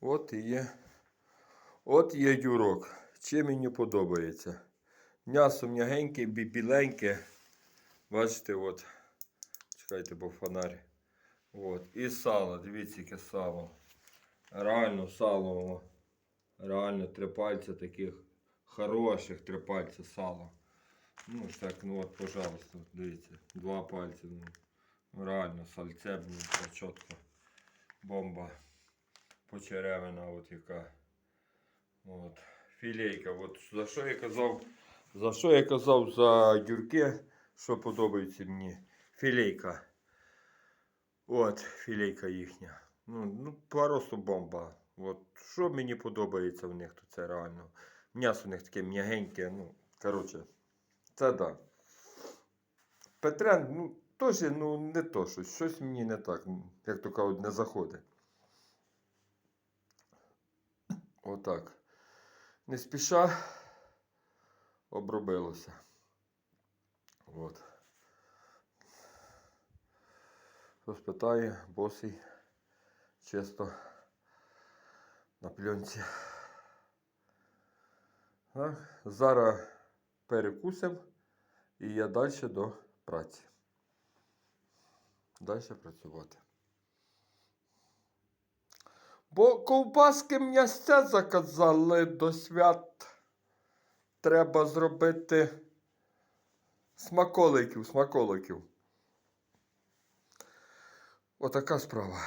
От і є. От є дюрок. Чим мені подобається. М'ясо м'ягеньке, бі- біленьке. Бачите, от. Чекайте, бо фонарь. От. І сало. Дивіться, яке сало. Реально сало. Реально три пальця таких хороших три пальця сала. Ну так, ну от, пожалуйста, дивіться. Два пальці. Ну, реально, сальце, ну, чітко. Бомба. Почеревина, от яка. От. Філейка. От за що я казав, за що я казав за дюрки, що подобається мені. Філейка. От, філейка їхня. Ну, ну просто бомба. От, що мені подобається в них, то це реально. М'ясо у них таке м'ягеньке, ну, коротше, це да. Петрен, ну, теж, ну, не то щось. Щось мені не так, як то кажуть, не заходить. Отак. Не спіша обробилося. От. Хто спитає, босий, чисто на пленці. Так, Зараз перекусимо і я далі до праці. Далі працювати. Бо ковбаски м'ясця заказали до свят. Треба зробити смаколиків, смаколиків. Отака справа.